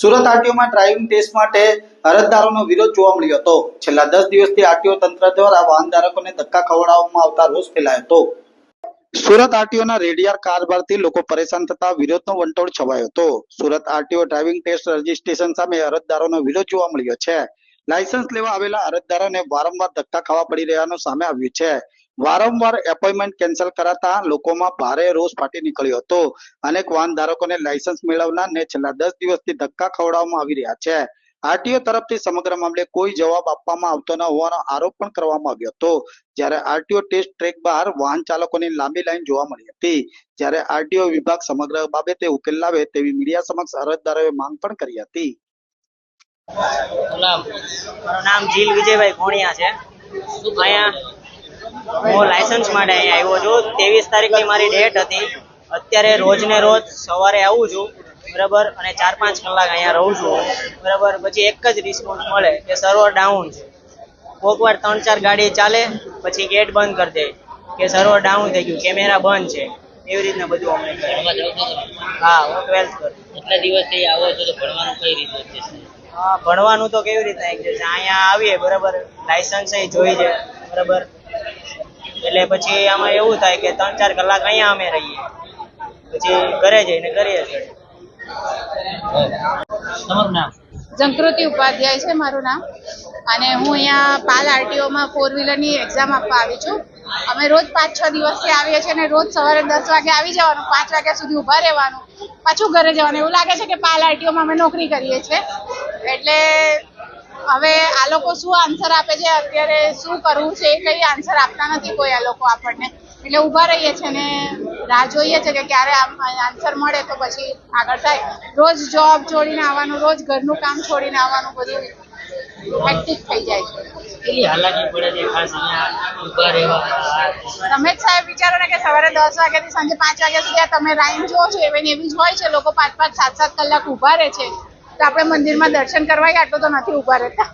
Surat આરટીઓમાં driving test માટે અરજદારોનો વિરોધ જોવા મળ્યો હતો. છેલ્લા દસ દિવસથી આરટીઓ તંત્ર દ્વારા વાહન ધારકોને ધક્કા ખવડાવવામાં આવતા રોષ ફેલાયો હતો. સુરત આરટીઓના રેડિયાર કારભારથી લોકો પરેશાન થતા વિરોધનો વંટોળ છવાયો હતો. Surat RTO driving test registration સામે અરજદારોનો વિરોધ જોવા મળ્યો છે. લાયસન્સ લેવા આવેલા અરજદારોને વારંવાર ધક્કા ખાવા પડી રહ્યાનું સામે આવ્યું છે. વારંવાર એપોઇન્ટમેન્ટ કેન્સલ કરાતા લોકોમાં ભારે રોષ ફાટી નીકળ્યો હતો. અનેક વાહન ધારકોને લાયસન્સ મેળવનારને છેલ્લા દસ દિવસથી ધક્કા ખવડાવવામાં આવી રહ્યા છે. આરટીઓ તરફથી સમગ્ર મામલે કોઈ જવાબ આપવામાં આવતો ન હોવાનો આરોપ પણ કરવામાં આવ્યો હતો. જ્યારે આરટીઓ ટેસ્ટ ટ્રેક બહાર વાહન ચાલકોની લાંબી લાઈન જોવા મળી હતી. જ્યારે આરટીઓ વિભાગ સમગ્ર બાબતે ઉકેલ લાવે તેવી મીડિયા સમક્ષ અરજદારોએ માંગ પણ કરી હતી. નામ જીલ વિજયભાઈ ઘોણિયા છે. અહીંયા હું લાયસન્સ માટે અહીંયા આવ્યો છું. ત્રેવીસ તારીખની મારી ડેટ હતી. અત્યારે રોજ ને રોજ સવારે આવું છું બરાબર? અને ચાર પાંચ કલાક અહીંયા રહું છું. બરાબર? પછી એક જ રિસ્પોન્સ મળે કે સર્વર ડાઉન છે. કોઈક વાર ત્રણ ચાર ગાડી ચાલે પછી ગેટ બંધ કરી દે કે સર્વર ડાઉન થઈ ગયું કેમેરા બંધ છે. એવી રીતના બધું અમને હા હું ટ્વેલ્થ કરું એટલા દિવસથી આવો છો તો ભણવાનું કઈ રીતે છે? હા, ભણવાનું તો કેવી રીતના એક છે? અહીંયા આવીએ બરાબર? લાયસન્સ જોઈ છે બરાબર? એટલે પછી આમાં એવું થાય કે ત્રણ ચાર કલાક અહીંયા અમે રહીએ. પછી ઘરે જઈને કરીએ છીએ. તમારું નામ? જંકૃતિ ઉપાધ્યાય છે મારું નામ. અને હું અહીંયા પાલ આરટીઓમાં ફોર વ્હીલરની એક્ઝામ આપવા આવી છું. અમે રોજ પાંચ છ દિવસથી આવીએ છીએ અને રોજ સવારે દસ વાગે આવી જવાનું પાંચ વાગ્યા સુધી ઊભા રહેવાનું પાછું ઘરે જવાનું. એવું લાગે છે કે પાલ આરટીઓમાં અમે નોકરી કરીએ છીએ. એટલે હવે આ લોકો શું આન્સર આપે છે? અત્યારે શું કરવું છે? એ કઈ આન્સર આપતા નથી કોઈ આ લોકો આપણને. એટલે ઊભા રહીએ છીએ ને રાહ જોઈએ છે કે ક્યારે આન્સર મળે તો પછી આગળ થાય. રોજ જોબ છોડીને આવવાનું રોજ ઘરનું કામ છોડીને આવવાનું બધું હેક્ટિક થઈ જાય છે. તમે જ સાહેબ વિચારો ને કે સવારે દસ વાગ્યાથી સાંજે પાંચ વાગ્યા સુધી તમે લાઈન જુઓ છો એવી એવી જ હોય છે લોકો પાંચ પાંચ સાત સાત કલાક ઊભા રહે છે. તો આપણે મંદિરમાં દર્શન કરવા આટલું તો નથી ઊભા રહેતા.